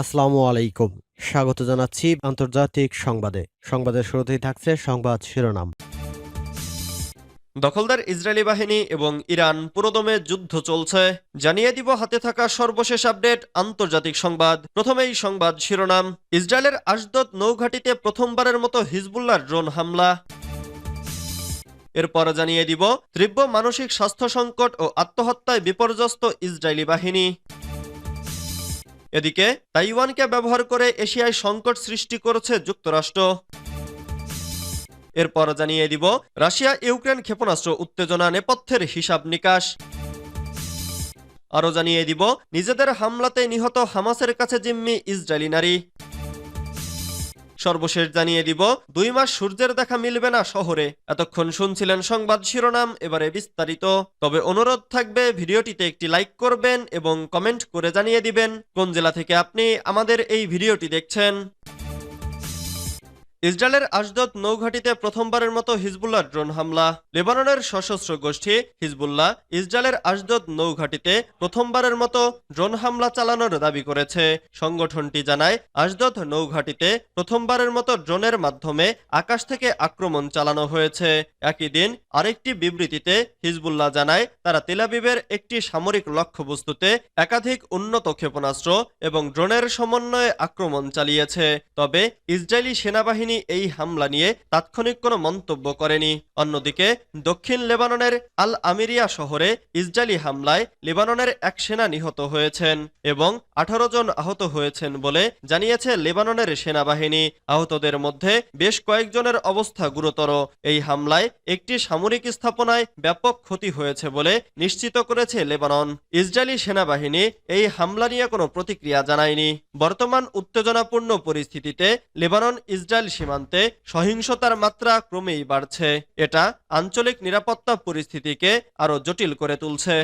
আসসালামু আলাইকুম। স্বাগত জানাচ্ছি আন্তর্জাতিক সংবাদে। সংবাদের শুরুতেই থাকছে সংবাদ শিরোনাম। দখলদার ইসরায়েলি বাহিনী এবং ইরান পুরোদমে যুদ্ধ চলছে। জানিয়ে দিব হাতে থাকা সর্বশেষ আপডেট আন্তর্জাতিক সংবাদ। প্রথমেই সংবাদ শিরোনাম। ইসরায়েলের আশদদ নৌঘাটিতে প্রথমবারের মতো হিজবুল্লার ড্রোন হামলা। এরপর জানিয়ে দিব, তীব্র মানসিক স্বাস্থ্য সংকট ও আত্মহত্যায় বিপর্যস্ত ইসরায়েলি বাহিনী। এদিকে তাইওয়ানকে ব্যবহার করে এশিয়ায় সংকট সৃষ্টি করেছে যুক্তরাষ্ট্র। এরপর জানিয়ে দিব, রাশিয়া ইউক্রেন ক্ষেপণাস্ত্র উত্তেজনা নেপথ্যের হিসাব নিকাশ। আরও জানিয়ে দিব, নিজেদের হামলাতে নিহত হামাসের কাছে জিম্মি ইসরায়েলি নারী। সর্বশেষ জানিয়ে দিব, দুই মাস সূর্যের দেখা মিলবে না শহরে। এতক্ষণ শুনছিলেন সংবাদ শিরোনাম, এবারে বিস্তারিত। তবে অনুরোধ থাকবে, ভিডিওটিতে একটি লাইক করবেন এবং কমেন্ট করে জানিয়ে দিবেন, কোন জেলা থেকে আপনি আমাদের এই ভিডিওটি দেখছেন। ইসরায়েলের আশদদ নৌঘাটিতে প্রথমবারের মতো হিজবুল্লাহ ড্রোন হামলা। লেবাননের সশস্ত্র গোষ্ঠী হিজবুল্লাহ ইসরায়েলের আশদদ নৌঘাটিতে প্রথমবারের মতো ড্রোন হামলা চালানোর দাবি করেছে। সংগঠনটি জানায় আশদদ নৌঘাটিতে প্রথমবারের মতো ড্রোনের মাধ্যমে আকাশ থেকে আক্রমণ চালানো হয়েছে। একই দিন আরেকটি বিবৃতিতে হিজবুল্লাহ জানায়, তারা তেলাবিবের একটি সামরিক লক্ষ্যবস্তুতে একাধিক উন্নত ক্ষেপণাস্ত্র এবং ড্রোনের সমন্বয়ে আক্রমণ চালিয়েছে। তবে ইসরায়েলি সেনাবাহিনী এই হামলা নিয়ে তাৎক্ষণিক কোনো মন্তব্য করেনি। অন্যদিকে, দক্ষিণ লেবাননের আল আমিরিয়া শহরে ইসরায়েলি হামলায় লেবাননের এক সেনা নিহত হয়েছেন এবং আঠারো জন আহত হয়েছেন বলে জানিয়েছে লেবাননের সেনাবাহিনী। আহতদের মধ্যে বেশ কয়েকজনের অবস্থা গুরুতর। এই হামলায় একটি সামরিক স্থাপনায় ব্যাপক ক্ষতি হয়েছে বলে নিশ্চিত করেছে লেবানন। ইসরায়েলি সেনাবাহিনী এই হামলা নিয়ে কোনো প্রতিক্রিয়া জানায়নি। বর্তমান উত্তেজনাপূর্ণ পরিস্থিতিতে লেবানন, ইসরায়েল সীমান্তে সহিংসতার মাত্রা ক্রমেই বাড়ছে। এটা আঞ্চলিক নিরাপত্তা পরিস্থিতিকে আরও জটিল করে তুলছে।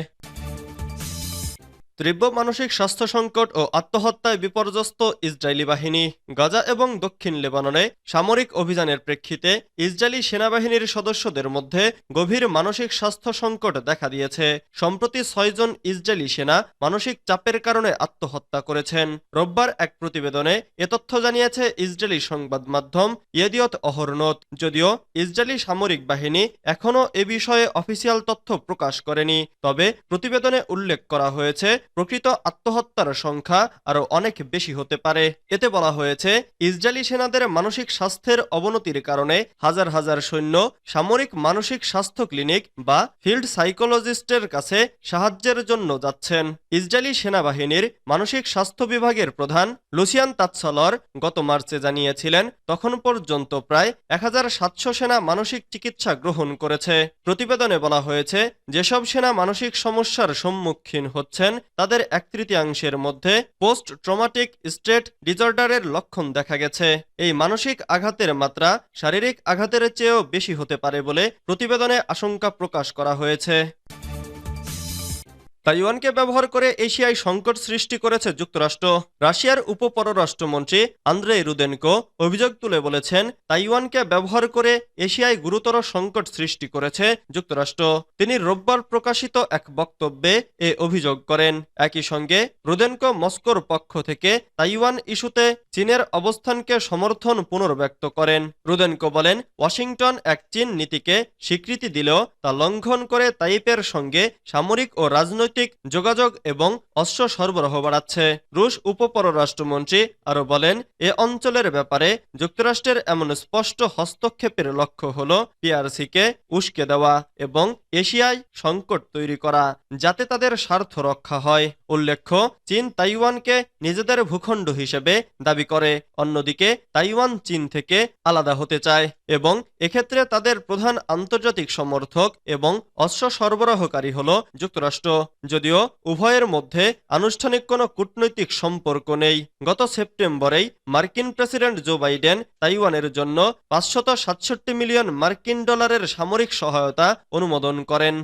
তীব্র মানসিক স্বাস্থ্য সংকট ও আত্মহত্যায় বিপর্যস্ত ইসরায়েলি বাহিনী, গাজা এবং দক্ষিণ লেবাননে সামরিক অভিযানের প্রেক্ষিতে ইসরায়েলি সেনাবাহিনীর সদস্যদের মধ্যে গভীর মানসিক স্বাস্থ্য সংকট দেখা দিয়েছে। সম্প্রতি ছয়জন ইসরায়েলি সেনা মানসিক চাপের কারণে আত্মহত্যা করেছেন। রোববার এক প্রতিবেদনে এ তথ্য জানিয়েছে ইসরায়েলি সংবাদ মাধ্যম ইয়েদিয়ত অহরনত যদিও ইসরায়েলি সামরিক বাহিনী এখনও এ বিষয়ে অফিসিয়াল তথ্য প্রকাশ করেনি। তবে প্রতিবেদনে উল্লেখ করা হয়েছে প্রকৃত আত্মহত্যার সংখ্যা আরও অনেক বেশি হতে পারে। এতে বলা হয়েছে, ইসরায়েলি সেনাদের মানসিক স্বাস্থ্যের অবনতির কারণে হাজার হাজার সৈন্য সামরিক মানসিক স্বাস্থ্য ক্লিনিক বা ফিল্ড সাইকোলজিস্টের কাছে সাহায্যের জন্য যাচ্ছেন। ইসরায়েলি সেনাবাহিনীর মানসিক স্বাস্থ্য বিভাগের প্রধান লুসিয়ান তাৎসলর গত মার্চে জানিয়েছিলেন, তখন পর্যন্ত প্রায় এক হাজার সাতশো সেনা মানসিক চিকিৎসা গ্রহণ করেছে। প্রতিবেদনে বলা হয়েছে, যেসব সেনা মানসিক সমস্যার সম্মুখীন হচ্ছেন তাদের এক তৃতীয়াংশের মধ্যে পোস্ট ট্রমাটিক স্টেট ডিজর্ডারের লক্ষণ দেখা গেছে। এই মানসিক আঘাতের মাত্রা শারীরিক আঘাতের চেয়েও বেশি হতে পারে বলে প্রতিবেদনে আশঙ্কা প্রকাশ করা হয়েছে। তাইওয়ানকে ব্যবহার করে এশিয়ায় সংকট সৃষ্টি করেছে যুক্তরাষ্ট্র। রাশিয়ার উপপররাষ্ট্রমন্ত্রী আন্দ্রে রুদেনকো অভিযোগ তুলে বলেছেন, তাইওয়ানকে ব্যবহার করে এশিয়ায় গুরুতর সংকট সৃষ্টি করেছে যুক্তরাষ্ট্র। তিনি রোববার প্রকাশিত এক বক্তব্যে এ অভিযোগ করেন। একই সঙ্গে রুদেনকো মস্কোর পক্ষ থেকে তাইওয়ান ইস্যুতে চীনের অবস্থানকে সমর্থন পুনর্ব্যক্ত করেন। রুদেনকো বলেন, ওয়াশিংটন এক চীন নীতিকে স্বীকৃতি দিলেও তা লঙ্ঘন করে তাইপের সঙ্গে সামরিক ও রাজনৈতিক রাজনৈতিক যোগাযোগ এবং অস্ত্র সরবরাহ বাড়াচ্ছে। রুশ উপপররাষ্ট্রমন্ত্রী আরও বলেন, এ অঞ্চলের ব্যাপারে যুক্তরাষ্ট্রের এমন স্পষ্ট হস্তক্ষেপের লক্ষ্য হল পিআরসিকে উস্কে দেওয়া এবং এশিয়ায় সংকট তৈরি করা, যাতে তাদের স্বার্থ রক্ষা হয়। উল্লেখ্য, চীন তাইওয়ানকে নিজেদের ভূখণ্ড হিসেবে দাবি করে, অন্যদিকে তাইওয়ান চীন থেকে আলাদা হতে চায় এবং এক্ষেত্রে তাদের প্রধান আন্তর্জাতিক সমর্থক এবং অস্ত্র সরবরাহকারী হল যুক্তরাষ্ট্র। যদিও উভয়ের মধ্যে আনুষ্ঠানিক কোনো কূটনৈতিক সম্পর্ক নেই। গত সেপ্টেম্বরেই মার্কিন প্রেসিডেন্ট জো বাইডেন তাইওয়ানের জন্য পাঁচশত সাতষট্টি মিলিয়ন মার্কিন ডলারের সামরিক সহায়তা অনুমোদন করেন।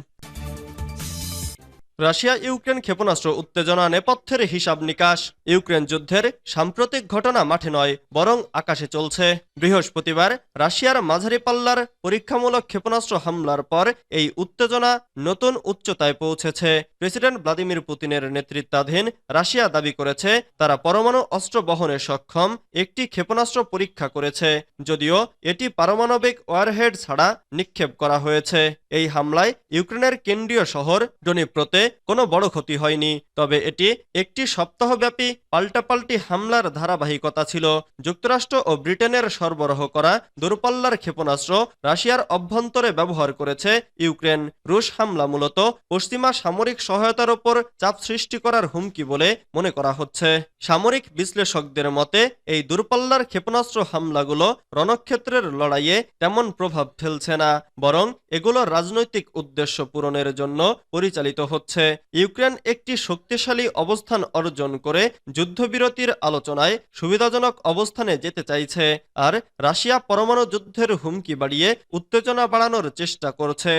রাশিয়া ইউক্রেন ক্ষেপণাস্ত্র উত্তেজনা নেপথ্যের হিসাব নিকাশ। ইউক্রেন যুদ্ধের সাম্প্রতিক ঘটনা মাঠে নয়, বরং আকাশে চলছে। বৃহস্পতিবার রাশিয়ার মাঝারি পাল্লার পরীক্ষামূলক ক্ষেপণাস্ত্র হামলার পর এই উত্তেজনা নতুন উচ্চতায় পৌঁছেছে। প্রেসিডেন্ট ভ্লাদিমির পুতিনের নেতৃত্বাধীন রাশিয়া দাবি করেছে, তারা পরমাণু অস্ত্র বহনে সক্ষম, একটি ক্ষেপণাস্ত্র পরীক্ষা করেছে। যদিও এটি পারমাণবিক ওয়ারহেড ছাড়া নিক্ষেপ করা হয়েছে। এই হামলায় ইউক্রেনের কেন্দ্রীয় শহর ডনিপ্রোতে কোনো বড় ক্ষতি হয়নি। তবে এটি একটি সপ্তাহব্যাপী পাল্টাপাল্টি হামলার ধারাবাহিকতা ছিল। যুক্তরাষ্ট্র ও ব্রিটেনের সরবরাহ করা দূরপাল্লার ক্ষেপণাস্ত্র রাশিয়ার অভ্যন্তরে ব্যবহার করেছে ইউক্রেন। রুশ হামলা মূলত পশ্চিমা সামরিক সহায়তার ওপর চাপ সৃষ্টি করার হুমকি বলে মনে করা হচ্ছে। সামরিক বিশ্লেষকদের মতে, এই দূরপাল্লার ক্ষেপণাস্ত্র হামলাগুলো রণক্ষেত্রের লড়াইয়ে তেমন প্রভাব ফেলছে না, বরং এগুলো রাজনৈতিক উদ্দেশ্য পূরণের জন্য পরিচালিত হচ্ছে। ইউক্রেন একটি শক্তিশালী অবস্থান অর্জন করে যুদ্ধবিরতির আলোচনায় সুবিধাজনক অবস্থানে যেতে চাইছে, আর রাশিয়া পরমাণু যুদ্ধের হুমকি বাড়িয়ে উত্তেজনা বাড়ানোর চেষ্টা করছে।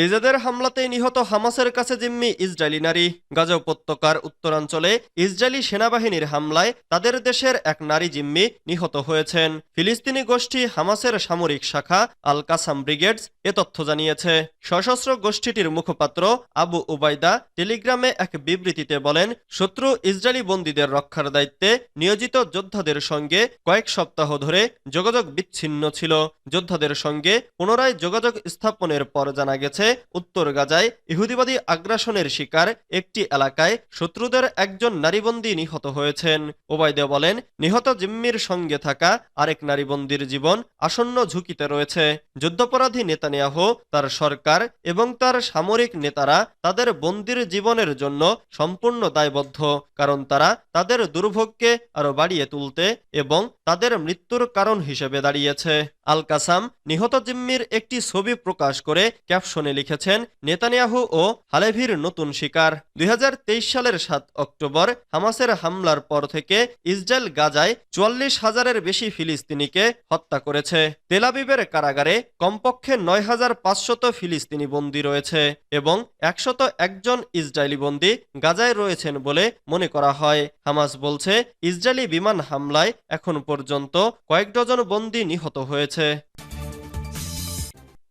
নিজেদের হামলাতেই নিহত হামাসের কাছে জিম্মি ইসরায়েলি নারী। গাজা উপত্যকার উত্তরাঞ্চলে ইসরায়েলি সেনাবাহিনীর হামলায় তাদের দেশের এক নারী জিম্মি নিহত হয়েছেন। ফিলিস্তিনি গোষ্ঠী হামাসের সামরিক শাখা আল কাসাম ব্রিগেডস এ তথ্য জানিয়েছে। সশস্ত্র গোষ্ঠীটির মুখপাত্র আবু উবাইদা টেলিগ্রামে এক বিবৃতিতে বলেন, শত্রু ইসরায়েলি বন্দীদের রক্ষার দায়িত্বে নিয়োজিত যোদ্ধাদের সঙ্গে কয়েক সপ্তাহ ধরে যোগাযোগ বিচ্ছিন্ন ছিল। যোদ্ধাদের সঙ্গে পুনরায় যোগাযোগ স্থাপনের পর জানা গেছে উত্তর গাজায় ইহুদিবাদী আগ্রাসনের শিকার একটি এলাকায় শত্রুদের একজন নারীবন্দী নিহত হয়েছেন। ওবায়দে বলেন, নিহত জিম্মির সঙ্গে থাকা আরেক নারীবন্দির জীবন আসন্ন ঝুঁকিতে রয়েছে। যুদ্ধাপরাধী নেতানিয়াহ, তার সরকার এবং তার সামরিক নেতারা তাদের বন্দির জীবনের জন্য সম্পূর্ণ দায়বদ্ধ, কারণ তারা তাদের দুর্ভোগকে আরও বাড়িয়ে তুলতে এবং তাদের মৃত্যুর কারণ হিসেবে দাঁড়িয়েছে। আল কাসাম নিহত জিম্মির একটি ছবি প্রকাশ করে ক্যাপশনে লিখেছেন, নেতানিয়াহু ও হালেভির নতুন শিকার। দুই হাজার তেইশ সালের সাত অক্টোবর হামাসের হামলার পর থেকে ইসরায়েল গাজায় চুয়াল্লিশ হাজারের বেশি ফিলিস্তিনিকে হত্যা করেছে। তেলাবিবের কারাগারে কমপক্ষে নয় হাজার পাঁচশত ফিলিস্তিনি বন্দী রয়েছে এবং একশত একজন ইসরায়েলি বন্দী গাজায় রয়েছেন বলে মনে করা হয়। হামাস বলছে, ইসরায়েলি বিমান হামলায় এখন পর্যন্ত কয়েক ডজন বন্দী নিহত হয়েছে। to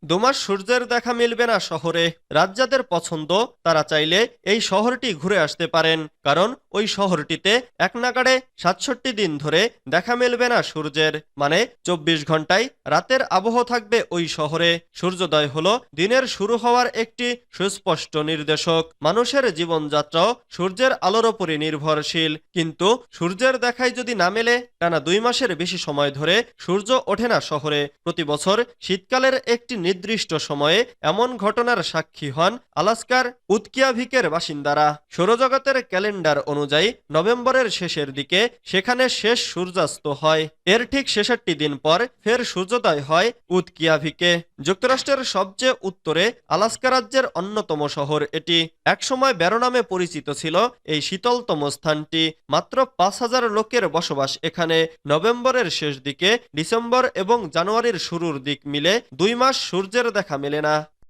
দুমাস সূর্যের দেখা মিলবে না শহরে। রাজ্যাদের পছন্দ, তারা চাইলে এই শহরটি ঘুরে আসতে পারেন। কারণ ওই শহরটিতে এক নাগাড়ে সাতষট্টি দিন ধরে দেখা মিলবে না সূর্যের। মানে চব্বিশ ঘন্টায় রাতের আবহ থাকবে ওই শহরে। সূর্যোদয় হলো দিনের শুরু হওয়ার একটি সুস্পষ্ট নির্দেশক। মানুষের জীবনযাত্রাও সূর্যের আলোর ওপরই নির্ভরশীল। কিন্তু সূর্যের দেখাই যদি না মেলে, টানা দুই মাসের বেশি সময় ধরে সূর্য ওঠে না শহরে। প্রতি বছর শীতকালের একটি নির্দিষ্ট সময়ে এমন ঘটনার সাক্ষী হন আলাস্কার উৎকিয়াভিকের বাসিন্দারা। সৌরজগতের ক্যালেন্ডার অনুযায়ী নভেম্বরের শেষের দিকে সেখানে শেষ সূর্যাস্ত হয়। এর ঠিক ছেষট্টি দিন পর ফের সূর্যোদয় হয় উৎকিয়াভিকে। যুক্তরাষ্ট্রের সবচেয়ে উত্তরে আলাস্কা রাজ্যের অন্যতম শহর এটি। একসময় ব্যারো নামে পরিচিত ছিল এই শীতলতম স্থানটি। মাত্র পাঁচ হাজার লোকের বসবাস এখানে। নভেম্বরের শেষ দিকে ডিসেম্বর এবং জানুয়ারির শুরুর দিক মিলে দুই মাস সূর্যের দেখা মেলে না